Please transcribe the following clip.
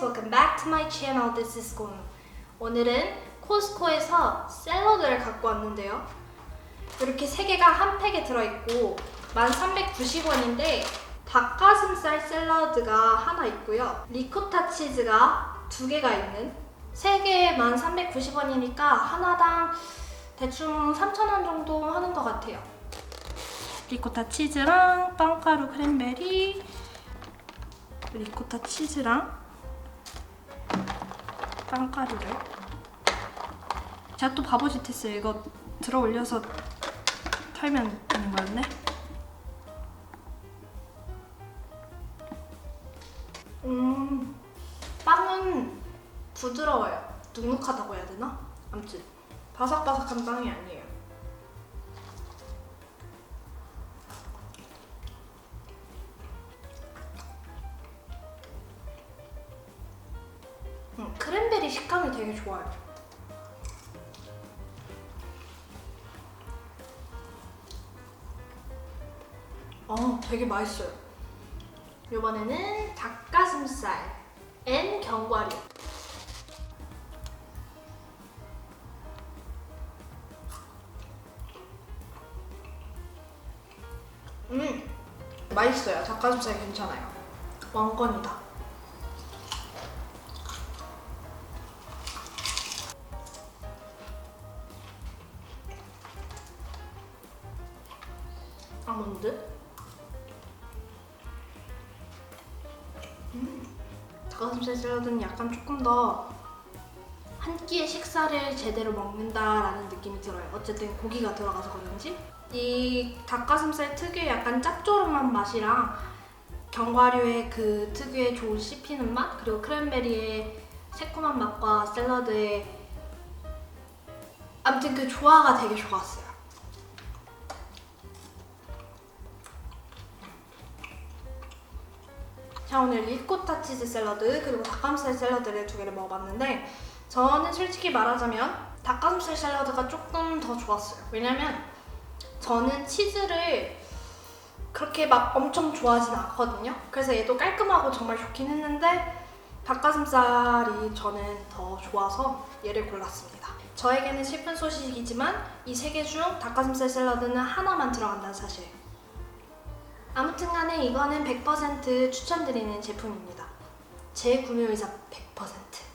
welcome back to my channel. This is 공. 오늘은 코스코에서 샐러드를 갖고 왔는데요. 이렇게 세 개가 한 팩에 들어있고 1390원인데 닭가슴살 샐러드가 하나 있고요. 리코타 치즈가 두 개가 있는 세 개에 1390원이니까 하나당 대충 3,000원 정도 하는 것 같아요. 리코타 치즈랑 빵가루 크랜베리 리코타 치즈랑 빵가루를. 제가 또 바보짓 했어요. 이거 들어 올려서 털면 되는 거였네. 음 빵은 부드러워요. 눅눅하다고 해야 되나? 아무튼 바삭바삭한 빵이 아니에요 음, 크랜베리 식감이 되게 좋아요. 어, 되게 맛있어요. 이번에는 닭가슴살 앤 견과류. 음, 맛있어요. 닭가슴살 괜찮아요. 왕건이다. 아몬드. 음, 닭가슴살 샐러드는 약간 조금 더 한 끼의 식사를 제대로 먹는다라는 느낌이 들어요. 어쨌든 고기가 들어가서 그런지. 이 닭가슴살 특유의 약간 짭조름한 맛이랑 견과류의 그 특유의 좋은 씹히는 맛 그리고 크랜베리의 새콤한 맛과 샐러드의 아무튼 그 조화가 되게 좋았어요. 자 오늘 리코타 치즈 샐러드 그리고 닭가슴살 샐러드를 두 개를 먹어봤는데 저는 솔직히 말하자면 닭가슴살 샐러드가 조금 더 좋았어요. 왜냐면 저는 치즈를 그렇게 막 엄청 좋아하진 않거든요. 그래서 얘도 깔끔하고 정말 좋긴 했는데 닭가슴살이 저는 더 좋아서 얘를 골랐습니다. 저에게는 슬픈 소식이지만 이 세 개 중 닭가슴살 샐러드는 하나만 들어간다는 사실. 아무튼 간에 이거는 100% 추천드리는 제품입니다. 제 구매 의사 100%.